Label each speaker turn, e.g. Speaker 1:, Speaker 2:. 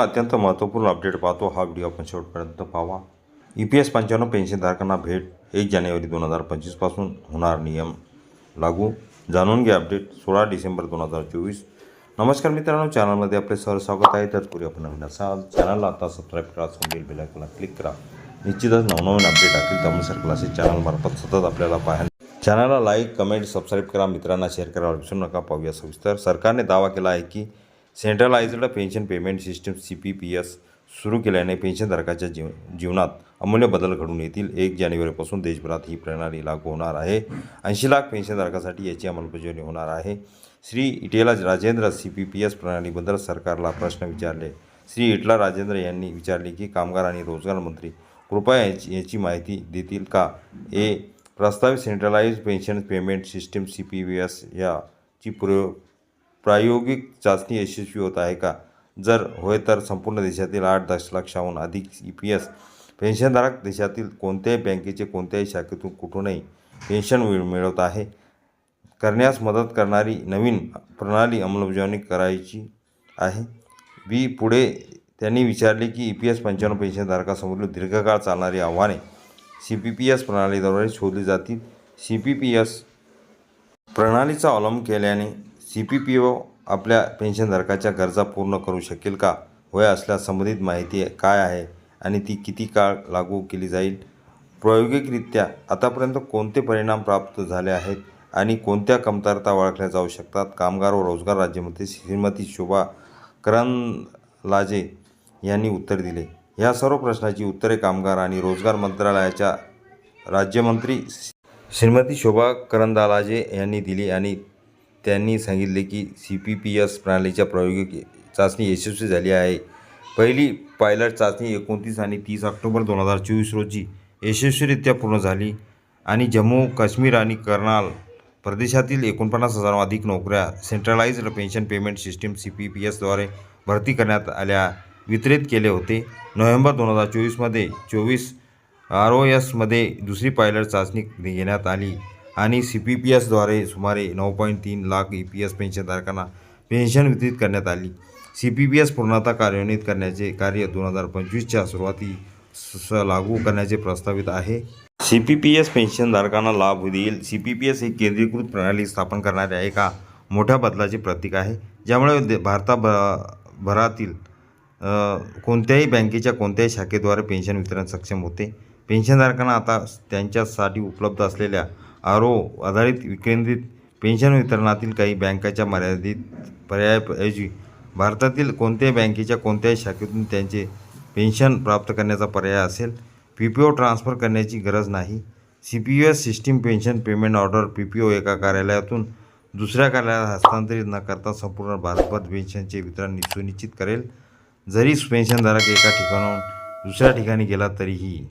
Speaker 1: अत्यंत महत्त्वपूर्ण अपडेट पाहतो. हा व्हिडिओ आपण शेवटपर्यंत पाहावा ई पी एस पंच्याण्णव पेन्शनधारकांना भेट एक जानेवारी दोन हजार पंचवीसपासून होणार नियम लागू. जाणून घ्या अपडेट सोळा डिसेंबर दोन हजार चोवीस. नमस्कार मित्रांनो चॅनलमध्ये आपले सर स्वागत आहे. तर पूर्वी आपण नवीन असाल चॅनलला आता सबस्क्राईब करा समोरील बेलायकला क्लिक करा. निश्चितच नवनवीन अपडेट असतील त्यामुळे क्लासेस चॅनलमार्फत सतत आपल्याला पाहायला चॅनलला लाईक कमेंट सबस्क्राईब करा. मित्रांना शेअर करा विसरू नका. पाहूया सविस्तर. सरकारने दावा केला आहे की centralised pension payment system C P P S सुरू केल्याने पेन्शनधारकाच्या जीव जीवनात अमूल्य बदल घडून येतील. एक जानेवारीपासून देशभरात ही प्रणाली लागू होणार आहे. ऐंशी लाख पेन्शनधारकासाठी याची अंमलबजावणी होणार आहे. Shri Etela Rajender C P P S प्रणालीबद्दल सरकारला प्रश्न विचारले. श्री इटला राजेंद्र यांनी विचारले की कामगार आणि रोजगार मंत्री कृपया याची याची माहिती देतील का? ए. प्रस्तावित centralise pension payment system C P B S याची प्रयोग प्रायोगिक चाचणी यशस्वी होत आहे का? जर होय तर संपूर्ण देशातील आठ दशलक्षाहून अधिक ई पी एस पेन्शनधारक देशातील कोणत्याही बँकेचे कोणत्याही शाखेतून कुठूनही पेन्शन मिळवत आहे. करण्यास मदत करणारी नवीन प्रणाली अंमलबजावणी करायची आहे. बी पुढे त्यांनी विचारले की ई पी एस पंच्याण्णव पेन्शनधारकासमोरील दीर्घकाळ चालणारी आव्हाने सी पी पी एस प्रणालीद्वारे शोधली जातील. सी पी पी एस प्रणालीचा अवलंब केल्याने सी पी पी ओ आपल्या पेन्शनधारकाच्या गरजा पूर्ण करू शकेल का? वय असल्यास संबंधित माहिती काय आहे आणि ती किती काळ लागू केली जाईल? प्रायोगिकरित्या आतापर्यंत कोणते परिणाम प्राप्त झाले आहेत आणि कोणत्या कमतरता ओळखल्या जाऊ शकतात? कामगार व रोजगार राज्यमंत्री श्रीमती शोभा करंदलाजे यांनी उत्तर दिले. ह्या सर्व प्रश्नाची उत्तरे कामगार आणि रोजगार मंत्रालयाच्या राज्यमंत्री श्रीमती शोभा करंदालाजे यांनी दिली आणि त्यांनी सांगितले की सी पी पी एस प्रणालीच्या प्रायोगिक चाचणी यशस्वी झाली आहे. पहिली पायलट चाचणी एकोणतीस आणि तीस ऑक्टोबर दोन हजार चोवीस रोजी यशस्वीरित्या पूर्ण झाली आणि जम्मू काश्मीर आणि कर्नाल प्रदेशातील एकोणपन्नास हजार अधिक नोकऱ्या centralised pension payment system C P P एसद्वारे भरती करण्यात आल्या वितरित केले होते. नोव्हेंबर दोन हजार चोवीसमध्ये चोवीस आर ओ एसमध्ये दुसरी पायलट चाचणी घेण्यात आली. आणि सी पी पी एसद्वारे सुमारे नऊ पॉईंट तीन लाख ई पी एस पेन्शनधारकांना पेन्शन वितरित करण्यात आली. सी पी पी एस पूर्णतः कार्यान्वित करण्याचे कार्य दोन हजार पंचवीसच्या सुरुवाती स लागू करण्याचे प्रस्तावित आहे. सी पी पी एस पेन्शनधारकांना लाभ देईल सी पी पी एस ही केंद्रीकृत प्रणाली स्थापन करणाऱ्या एका मोठ्या बदलाचे प्रतीक आहे ज्यामुळे भारताभरातील कोणत्याही बँकेच्या कोणत्याही शाखेद्वारे पेन्शन वितरण सक्षम होते. पेन्शनधारकांना आता त्यांच्यासाठी उपलब्ध असलेल्या आर ओ आधारित विकेंद्रित पेन्शन वितरणातील काही बँकाच्या मर्यादित पर्यायाऐवजी भारतातील कोणत्याही बँकेच्या कोणत्याही शाखेतून त्यांचे पेन्शन प्राप्त करण्याचा पर्याय असेल पी पी ओ ट्रान्सफर करण्याची गरज नाही. C P U S system pension payment order P P O एका कार्यालयातून दुसऱ्या कार्यालयात हस्तांतरित न करता संपूर्ण भारतभर पेन्शनचे वितरण सुनिश्चित करेल. जरी पेन्शनधारक एका ठिकाणाहून दुसऱ्या ठिकाणी गेला तरीही